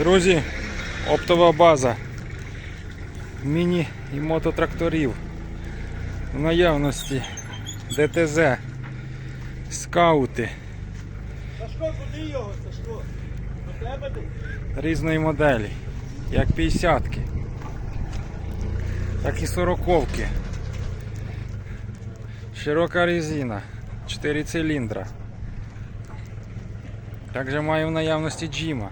Друзі, оптова база міні і мототракторів. В наявності ДТЗ, скаути Сашко, куди його, Сашко? До тебе різної моделі, як 50-ки, так і 40-ки. Широка резина, 4 циліндра. Також маю в наявності джима.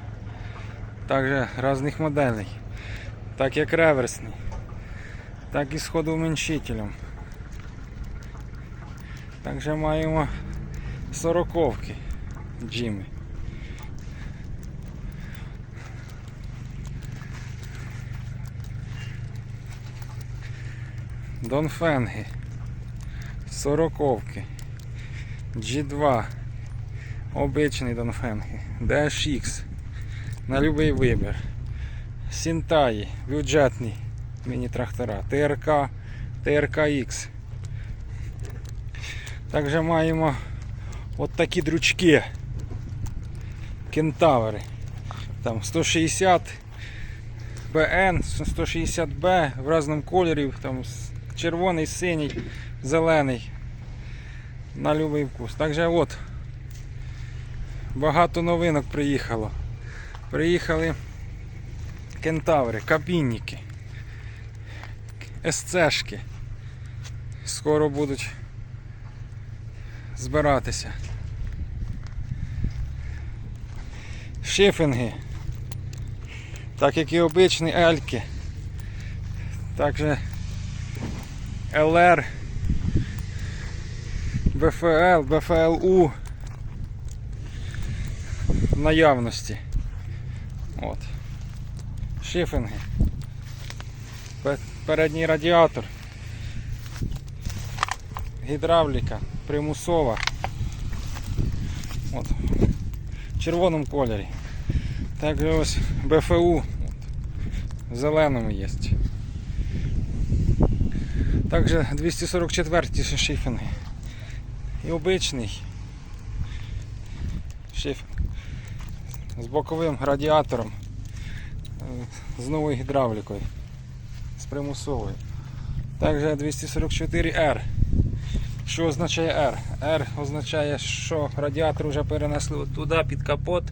Також різних моделей. Так як реверсний, так і з ходоуменьшителем. Також маємо 40-ки джими. Донфенги, сороковки, G2, обичний Донфенги, DHX, на любий вибір, Сінтаї, бюджетні міні-трактора, ТРК, ТРК-X. Також маємо от такі дручки, кентаври. Там 160 БН, 160Б в різному кольорі, там червоний, синій, зелений. На любий вкус. Також от багато новинок приїхало. Приїхали кентаври, кабінники, СЦшки. Скоро будуть збиратися. Шифінги. Так як і обичні Ельки. Також ЛР, БФЛ, БФЛУ в наявності. От. Шифінги. Пе- Передній радіатор. Гідравліка, примусова. От. В червоному кольорі. Також ось БФУ от, в зеленому є. Також 244 шифінги. І обичний шифінг з боковим радіатором, е, з новою гідравлікою, з примусовою. Також 244R. Що означає R? R означає, що радіатор вже перенесли туди під капот.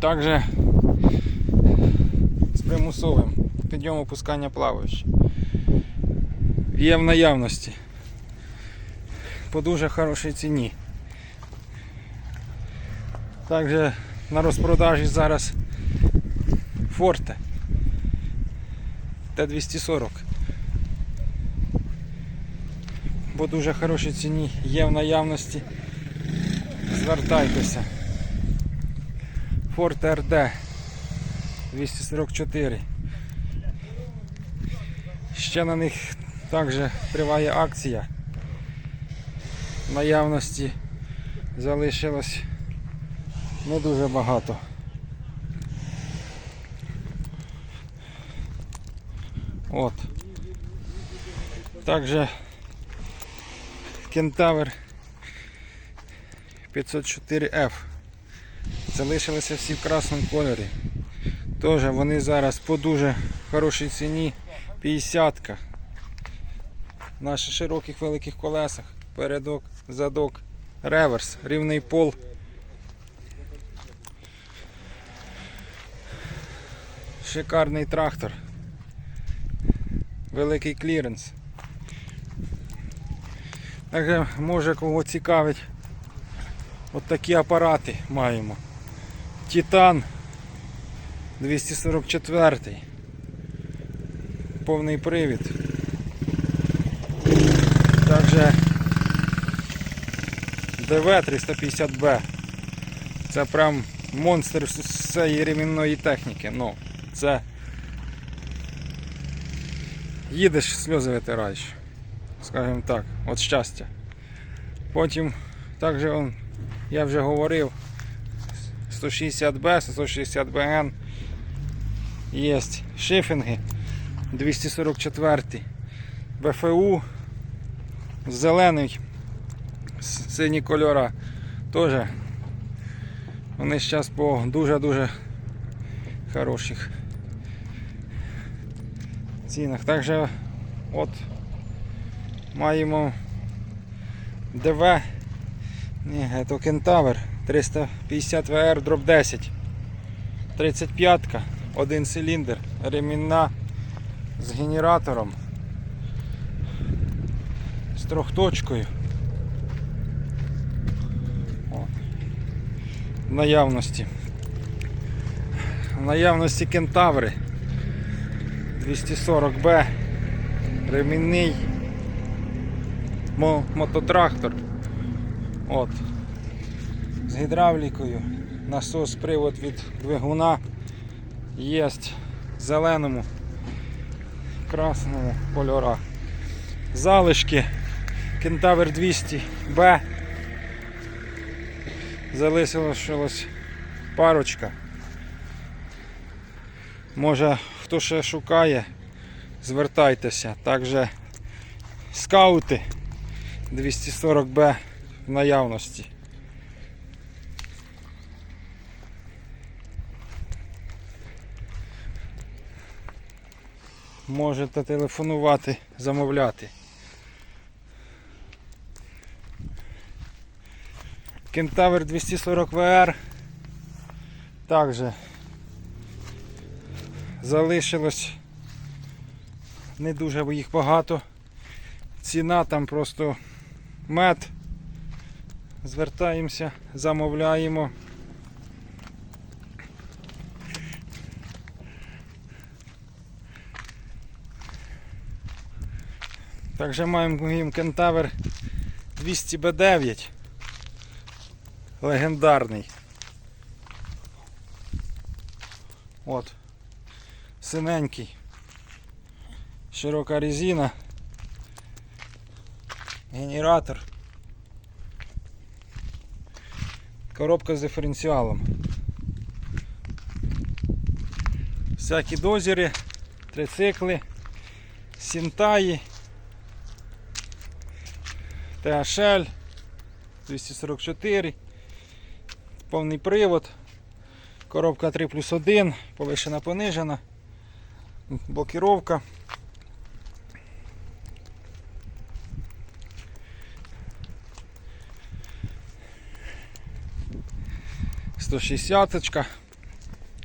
Також з примусовим підйом опускання плаваючи. Є в наявності. По дуже хорошій ціні. Також на розпродажі зараз Форте Т240. По дуже хорошій ціні є в наявності. Звертайтеся. Ford RD 244. Ще на них також триває акція. В наявності залишилось не дуже багато. От. Також Кентавр 504F. Залишилися всі в красному кольорі. Теж вони зараз по дуже хорошій ціні. 50-ка. На широких великих колесах. Передок, задок, реверс, рівний пол. Шикарний трактор. Великий кліренс. Також може кого цікавить. От такі апарати маємо. Титан 244. Повний привід. Також ДВ 350Б. Це прям монстр з цієї ремінної техніки. Ну, це їдеш, сльози витираєш. Скажімо так, от щастя. Потім також он, я вже говорив, 160Б, 160БН. Є шифінги 244 БФУ зелений сині кольора теж вони зараз по дуже-дуже хороших цінах. Також от маємо ДВ. Ні, це Кентавр 350 VR дроп 10. 35, один циліндр, ремінна з генератором. З трьохточкою. В наявності. В наявності кентаври 240Б, ремінний мототрактор. От. З гідравлікою. Насос привод від двигуна є зеленому, красному кольорах. Залишки Кентавр 200Б. Залишилось парочка. Може хто ще шукає, звертайтеся. Також скаути 240Б в наявності. Можете телефонувати, замовляти. Кентавр 240 VR. Також залишилось не дуже їх багато. Ціна там просто мед. Звертаємося, замовляємо. Також маємо їм кентавр 200B9. Легендарний. От. Синенький. Широка резина. Генератор. Коробка з диференціалом. Всякі дозери, трицикли, сінтаї, THL 244, повний привод, коробка 3 плюс 1, повишена понижена, блокіровка. Сто шістдесяточка,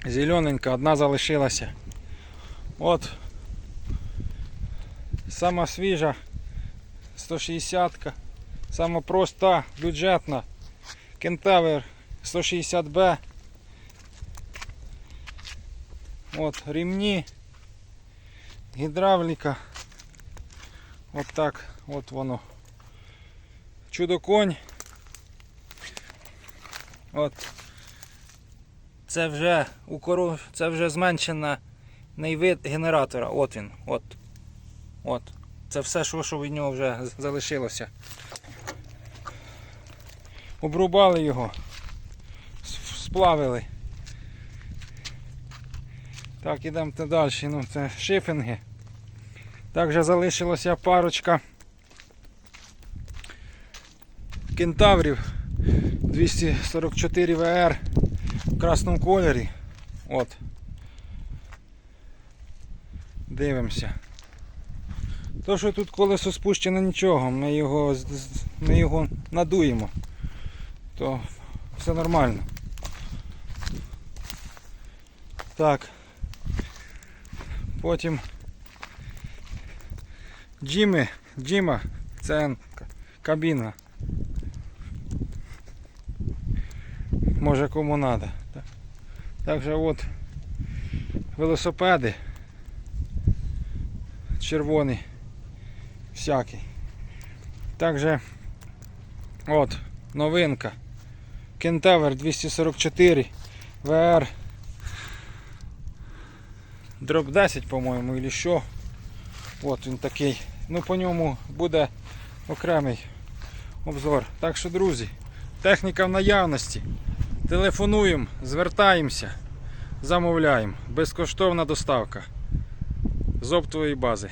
зелененька, одна залишилася. От сама свіжа 160-ка, сама проста, бюджетна. Кентавр 160B. От ремні, гідравліка. От так, от воно. Чудо конь. От. Це вже у коров, це вже зменшена вид генератора. От він. От. От. Це все, що, що від нього вже залишилося. Обрубали його, сплавили. Так, ідемо далі. Ну, це шифінги. Також залишилася парочка кентаврів 244 VR в красному кольорі. От. Дивимося. То, що тут колесо спущено нічого, ми його, ми його надуємо, то все нормально. Так. Потім Джимми, Джима, це кабіна. Може кому треба. Також от велосипеди. Червоний всякий. Также от новинка. Кентавр 244 VR. Дроп 10, по-моєму, или що. От він такий. Ну по ньому буде окремий обзор. Так що, друзі, техніка в наявності. Телефонуємо, звертаємося, замовляємо. Безкоштовна доставка з оптової бази.